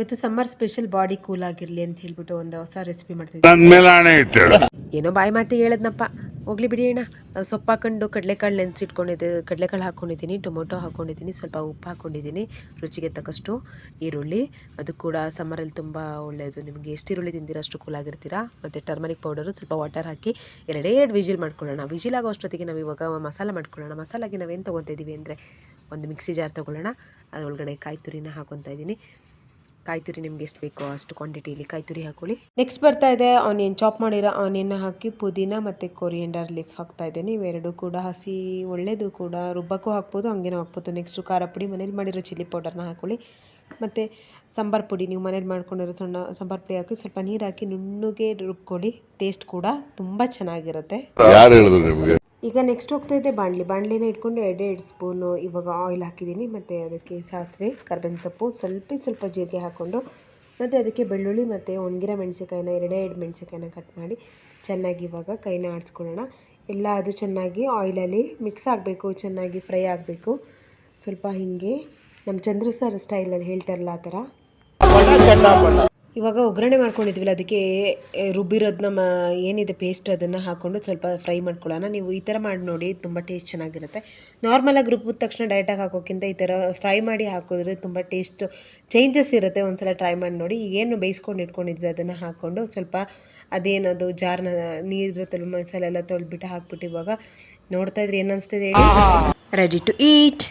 ಇವತ್ತು summer special body cool ಆಗಿರಲಿ ಅಂತ ಹೇಳ್ಬಿಟ್ಟು ಒಂದು ಹೊಸ ರೆಸಿಪಿ ಮಾಡ್ತಿದ್ದೆ. ಆಣೆ ಏನೋ ಬಾಯಿ ಮಾತಿ ಹೇಳದ್ನಪ್ಪ. ಹೋಗ್ಲಿ ಬಿಡಿ ಅಣ್ಣ. ಸೊಪ್ಪು ಹಾಕೊಂಡು ಕಡಲೆಕಾಳು ನೆನೆಸಿಟ್ಕೊಂಡಿದ್ದೆ. ಕಡಲೆಕಾಳು ಹಾಕ್ಕೊಂಡಿದ್ದೀನಿ ಟೊಮೊಟೊ ಹಾಕ್ಕೊಂಡಿದ್ದೀನಿ ಸ್ವಲ್ಪ ಉಪ್ಪು ಹಾಕ್ಕೊಂಡಿದ್ದೀನಿ ರುಚಿಗೆ ತಕ್ಕಷ್ಟು ಈರುಳ್ಳಿ. ಅದು ಕೂಡ ಸಮ್ಮರಲ್ಲಿ ತುಂಬ ಒಳ್ಳೆಯದು ನಿಮಗೆ ಎಷ್ಟು ಈರುಳ್ಳಿ ತಿಂದಿರೋ ಅಷ್ಟು ಕೂಲ್ ಆಗಿರ್ತೀರಾ? ಮತ್ತು ಟರ್ಮರಿಕ್ ಪೌಡರು ಸ್ವಲ್ಪ ವಾಟರ್ ಹಾಕಿ ಎರಡೇ ಎರಡು ವಿಜಿಲ್ ಮಾಡ್ಕೊಳ್ಳೋಣ. ವಿಜಿಲ್ ಆಗೋ ಅಷ್ಟೊತ್ತಿಗೆ ನಾವು ಇವಾಗ ಮಸಾಲ ಮಾಡ್ಕೊಳ್ಳೋಣ. ಮಸಾಲಾಗೆ ನಾವೇನು ತೊಗೊತಾ ಇದ್ದೀವಿ ಅಂದರೆ ಒಂದು ಮಿಕ್ಸಿ ಜಾರ್ ತೊಗೊಳ್ಳೋಣ. ಅದರೊಳಗಡೆ ಕಾಯಿ ತುರಿನ ಹಾಕೊತಾ ಇದ್ದೀನಿ ಕಾಯಿ ತುರಿ ನಿಮ್ಗೆ ಎಷ್ಟು ಬೇಕೋ ಅಷ್ಟು ಕ್ವಾಂಟಿಟಿಲಿ ಕಾಯಿ ತುರಿ ಹಾಕೊಳ್ಳಿ. ನೆಕ್ಸ್ಟ್ ಬರ್ತಾ ಇದೆ ಆನಿಯನ್ ಚಾಪ್ ಮಾಡಿರೋ ಆನಿಯನ್ನ ಹಾಕಿ ಪುದೀನ ಮತ್ತು ಕೊರಿಯಂಡರ್ ಲಿಫ್ ಹಾಕ್ತಾ ಇದ್ದೀನಿ ಇವೆರಡು ಕೂಡ ಹಸಿ ಒಳ್ಳೆಯದು ಕೂಡ ರುಬ್ಬಕ್ಕೂ ಹಾಕ್ಬೋದು, ಹಂಗೇನೂ ಹಾಕ್ಬೋದು. ನೆಕ್ಸ್ಟು ಖಾರ ಪುಡಿ ಮನೇಲಿ ಮಾಡಿರೋ ಚಿಲ್ಲಿ ಪೌಡರ್ನ ಹಾಕೊಳ್ಳಿ. ಮತ್ತು ಸಾಂಬಾರು ಪುಡಿ ನೀವು ಮನೇಲಿ ಮಾಡ್ಕೊಂಡಿರೋ ಸಣ್ಣ ಸಾಂಬಾರು ಪುಡಿ ಹಾಕಿ ಸ್ವಲ್ಪ ನೀರು ಹಾಕಿ ನುಣ್ಣಗೆ ರುಬ್ಕೊಳ್ಳಿ. ಟೇಸ್ಟ್ ಕೂಡ ತುಂಬ ಚೆನ್ನಾಗಿರುತ್ತೆ. ಈಗ ನೆಕ್ಸ್ಟ್ ಹೋಗ್ತಾ ಇದ್ದೆ ಬಾಣಲಿ. ಬಾಣಲಿನ ಇಟ್ಕೊಂಡು ಎರಡು ಎರಡು ಸ್ಪೂನು ಇವಾಗ ಆಯಿಲ್ ಹಾಕಿದ್ದೀನಿ. ಮತ್ತು ಅದಕ್ಕೆ ಸಾಸಿವೆ, ಕರ್ಬೇವಿನ ಸೊಪ್ಪು, ಸ್ವಲ್ಪ ಸ್ವಲ್ಪ ಜೀರಿಗೆ ಹಾಕ್ಕೊಂಡು, ಮತ್ತು ಅದಕ್ಕೆ ಬೆಳ್ಳುಳ್ಳಿ ಮತ್ತು ಒಣಗಿರೋ ಮೆಣಸಿಕಾಯಿನ ಎರಡೇ ಎರಡು ಮೆಣಸಿಕಾಯಿನ ಕಟ್ ಮಾಡಿ ಚೆನ್ನಾಗಿ ಇವಾಗ ಕೈನ ಆಡಿಸ್ಕೊಳ್ಳೋಣ. ಎಲ್ಲ ಅದು ಚೆನ್ನಾಗಿ ಆಯಿಲಲ್ಲಿ ಮಿಕ್ಸ್ ಆಗಬೇಕು, ಚೆನ್ನಾಗಿ ಫ್ರೈ ಆಗಬೇಕು. ಸ್ವಲ್ಪ ಹೀಗೆ. ನಮ್ಮ ಚಂದ್ರು ಸರ್ ಸ್ಟೈಲಲ್ಲಿ ಹೇಳ್ತಾರಲ್ಲ ಆ ಥರ. ಇವಾಗ ಒಗ್ಗರಣೆ ಮಾಡ್ಕೊಂಡಿದ್ವಿಲ್ಲ ಅದಕ್ಕೆ ರುಬ್ಬಿರೋದನ್ನ ಮ ಏನಿದೆ ಪೇಸ್ಟ್ ಅದನ್ನು ಹಾಕ್ಕೊಂಡು ಸ್ವಲ್ಪ ಫ್ರೈ ಮಾಡ್ಕೊಳ್ಳೋಣ. ನೀವು ಈ ಥರ ಮಾಡಿ ನೋಡಿ ತುಂಬ ಟೇಸ್ಟ್ ಚೆನ್ನಾಗಿರುತ್ತೆ. ನಾರ್ಮಲಾಗಿ ರುಬ್ಬಿದ ತಕ್ಷಣ ಡೈರೆಕ್ಟಾಗಿ ಹಾಕೋಕ್ಕಿಂತ ಈ ಥರ ಫ್ರೈ ಮಾಡಿ ಹಾಕಿದ್ರೆ ತುಂಬ ಟೇಸ್ಟ್ ಚೇಂಜಸ್ ಇರುತ್ತೆ. ಒಂದು ಸಲ ಟ್ರೈ ಮಾಡಿ ನೋಡಿ. ಏನು ಬೇಯಿಸ್ಕೊಂಡು ಇಟ್ಕೊಂಡಿದ್ವಿ ಅದನ್ನು ಹಾಕ್ಕೊಂಡು ಸ್ವಲ್ಪ ಅದೇನದು ಜಾರ್ನ ನೀರು ತಲೆ ಮಸಾಲೆ ಎಲ್ಲ ತೊಳೆದ್ಬಿಟ್ಟು ಹಾಕ್ಬಿಟ್ಟು ಇವಾಗ ನೋಡ್ತಾ ಇದ್ರೆ ಏನು ಅನಿಸ್ತಿದೆ ಹೇಳಿ. Ready to eat